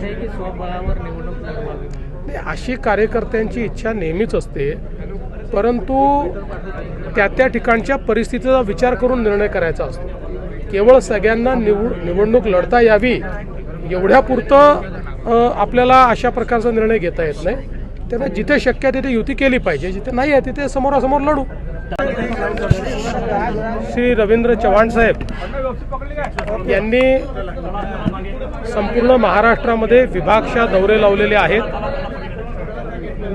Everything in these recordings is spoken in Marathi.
इच्छा आहे की स्वबळावर निवडणूक लढवावी? नाही, अशी कार्यकर्त्यांची इच्छा नेहमीच असते. परंतु त्या त्या ठिकाणच्या परिस्थितीचा विचार करून निर्णय करायचा असतो. केवळ सगळ्यांना निवड निवडणूक लढता यावी एवढ्यापुरतं आपल्याला अशा प्रकारचा निर्णय घेता येत नाही. त्यामुळे जिथे शक्य आहे तिथे युती केली पाहिजे. जिथे नाही आहे तिथे समोरासमोर लढू. श्री रवींद्र चव्हाण साहेब. यांनी संपूर्ण महाराष्ट्रामध्ये विभागशा दौरे लावलेले आहेत.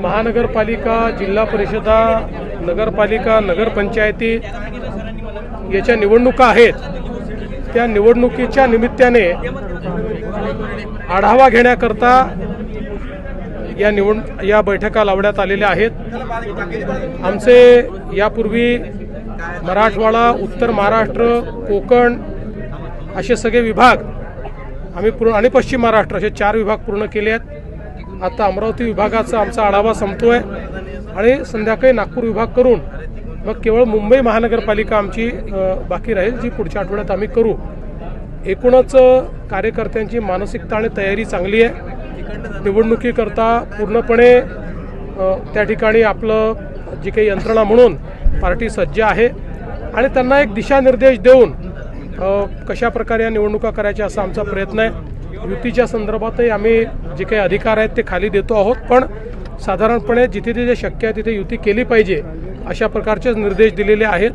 महानगरपालिका जिल्हा परिषदा नगरपालिका नगरपंचायती याच्या निवडणुका आहेत. त्या निवडणुकीच्या निमित्ताने आढावा घेण्याकरता या निवड या बैठका लावण्यात आलेल्या आहेत. आमचे यापूर्वी मराठवाडा उत्तर महाराष्ट्र कोकण असे सगळे विभाग आम्ही पूर्ण आणि पश्चिम महाराष्ट्र असे चार विभाग पूर्ण केले आहेत. आता अमरावती विभागाचा आमचा आढावा संपतो आहे आणि संध्याकाळी नागपूर विभाग करून मग केवळ मुंबई महानगरपालिका आमची बाकी राहील जी पुढच्या आठवड्यात आम्ही करू. एकूणच कार्यकर्त्यांची मानसिकता आणि तयारी चांगली आहे. निवडणुकीकरता पूर्णपणे त्या ठिकाणी आपलं जी काही यंत्रणा म्हणून पार्टी सज्ज आहे. आणि त्यांना एक दिशानिर्देश देऊन कशा प्रकारे या निवडणुका करायच्या असा आमचा प्रयत्न आहे. युतीच्या संदर्भातही आम्ही जे काही अधिकार आहेत ते खाली देतो आहोत. पण साधारणपणे जिथे जिथे शक्य आहे तिथे युती केली पाहिजे अशा प्रकारचे निर्देश दिलेले आहेत.